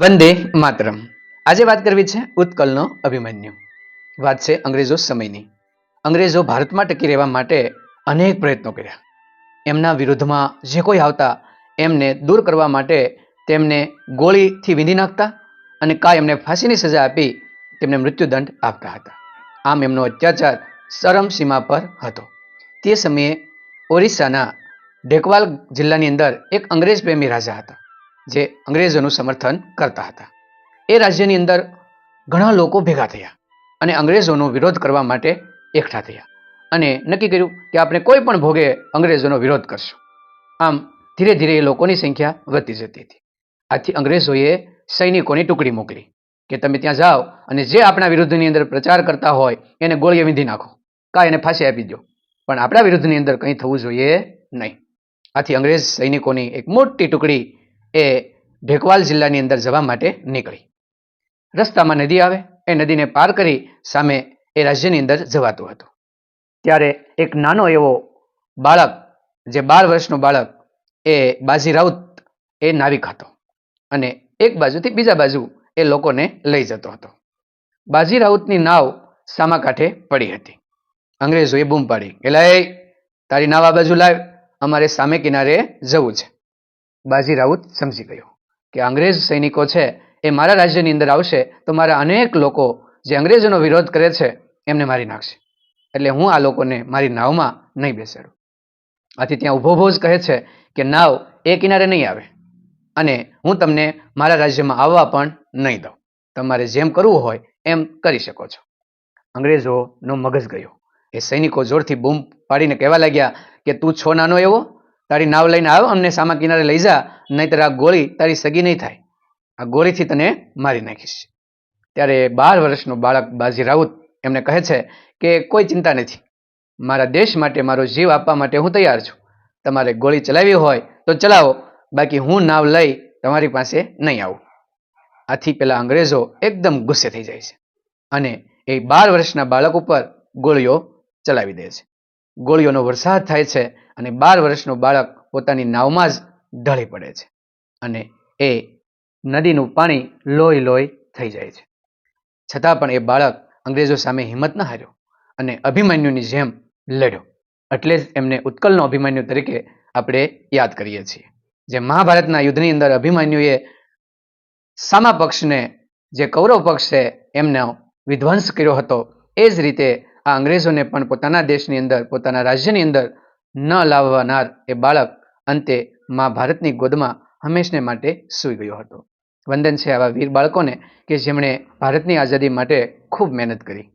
વંદે માતરમ. આજે વાત કરવી છે ઉત્કલનો અભિમન્યુ. વાત છે અંગ્રેજો સમયની. અંગ્રેજો ભારતમાં ટકી રહેવા માટે અનેક પ્રયત્નો કર્યા. એમના વિરુદ્ધમાં જે કોઈ આવતા, એમને દૂર કરવા માટે તેમને ગોળીથી વીંધી નાખતા અને કાંઈ એમને ફાંસીની સજા આપી તેમને મૃત્યુદંડ આપતા હતા. આમ એમનો અત્યાચાર ચરમ સીમા પર હતો. તે સમયે ઓરિસ્સાના ઢેકવાલ જિલ્લાની અંદર એક અંગ્રેજ પ્રેમી રાજા હતા. જે અંગ્રેજોનું સમર્થન કરતા હતા. એ રાજ્યની અંદર ઘણા લોકો ભેગા થયા અને અંગ્રેજોનો વિરોધ કરવા માટે એકઠા થયા અને નક્કી કર્યું કે આપણે કોઈ પણ ભોગે અંગ્રેજોનો વિરોધ કરશું. આમ ધીરે ધીરે એ લોકોની સંખ્યા વધતી જતી હતી. આથી અંગ્રેજોએ સૈનિકોની ટુકડી મોકલી કે તમે ત્યાં જાઓ અને જે આપણા વિરુદ્ધની અંદર પ્રચાર કરતા હોય એને ગોળીએ વીંધી નાખો. કાં એને ફાંસી આપી દો પણ આપણા વિરુદ્ધની અંદર કંઈ થવું જોઈએ નહીં. આથી અંગ્રેજ સૈનિકોની એક મોટી ટુકડી એ ઢેકવાલ જિલ્લાની અંદર જવા માટે નીકળી. રસ્તામાં નદી આવે, એ નદીને પાર કરી સામે એ રાજ્યની અંદર જવાતું હતું. ત્યારે એક નાનો એવો બાળક, જે બાર વર્ષનો બાળક, એ બાજી રાઉત એ નાવિક હતો અને એક બાજુથી બીજા બાજુ એ લોકોને લઈ જતો હતો. બાજી રાઉતની નાવ સામા કાંઠે પડી હતી. અંગ્રેજોએ બૂમ પાડી લઈ, તારી નાવ આ બાજુ લાવ, અમારે સામે કિનારે જવું છે. બાજી રાઉત સમજી ગયો કે અંગ્રેજ સૈનિકો છે એ મારા રાજ્યની અંદર આવશે તો મારા અનેક લોકો જે અંગ્રેજોનો વિરોધ કરે છે એમને મારી નાખશે. એટલે હું આ લોકોને મારી નાવમાં નહીં બેસાડું. આથી ત્યાં ઊભો ભોજ કહે છે કે નાવ એ કિનારે નહીં આવે અને હું તમને મારા રાજ્યમાં આવવા પણ નહીં દઉં. તમારે જેમ કરવું હોય એમ કરી શકો છો. અંગ્રેજોનો મગજ ગયો. એ સૈનિકો જોરથી બૂમ પાડીને કહેવા લાગ્યા કે તું છો નાનો એવો? તારી નાવ લઈને આવ, અમને સામા કિનારે લઈ જા, નહીતર આ ગોળી તારી સગી નહીં થાય. આ ગોળીથી તને મારી નાખીશ. ત્યારે બાર વર્ષનો બાળક બાજી રાઉત એમને કહે છે કે કોઈ ચિંતા નથી. મારા દેશ માટે મારો જીવ આપવા માટે હું તૈયાર છું. તમારે ગોળી ચલાવવી હોય તો ચલાવો, બાકી હું નાવ લઈ તમારી પાસે નહીં આવું. આથી પેલા અંગ્રેજો એકદમ ગુસ્સે થઈ જાય છે અને એ બાર વર્ષના બાળક ઉપર ગોળીઓ ચલાવી દે છે. ગોળીઓનો વરસાદ થાય છે અને બાર વર્ષનું બાળક પોતાની નાવમાં જ ઢળી પડે છે અને એ નદીનું પાણી લોહી લોહી થઈ જાય છે. છતાં પણ એ બાળક અંગ્રેજો સામે હિંમત ન હાર્યો અને અભિમન્યુની જેમ લડ્યો. એટલે જ એમને ઉત્કલનો અભિમન્યુ તરીકે આપણે યાદ કરીએ છીએ. જે મહાભારતના યુદ્ધની અંદર અભિમન્યુએ સામા પક્ષને જે કૌરવ પક્ષ છે એમનો વિધ્વંસ કર્યો હતો એ જ રીતે આ અંગ્રેજોને પણ પોતાના દેશની અંદર, પોતાના રાજ્યની અંદર ન લાવવાનાર એ બાળક અંતે મા ભારતની ગોદમાં હંમેશને માટે સૂઈ ગયો હતો. વંદન છે આવા વીર બાળકોને કે જેમણે ભારતની આઝાદી માટે ખૂબ મહેનત કરી.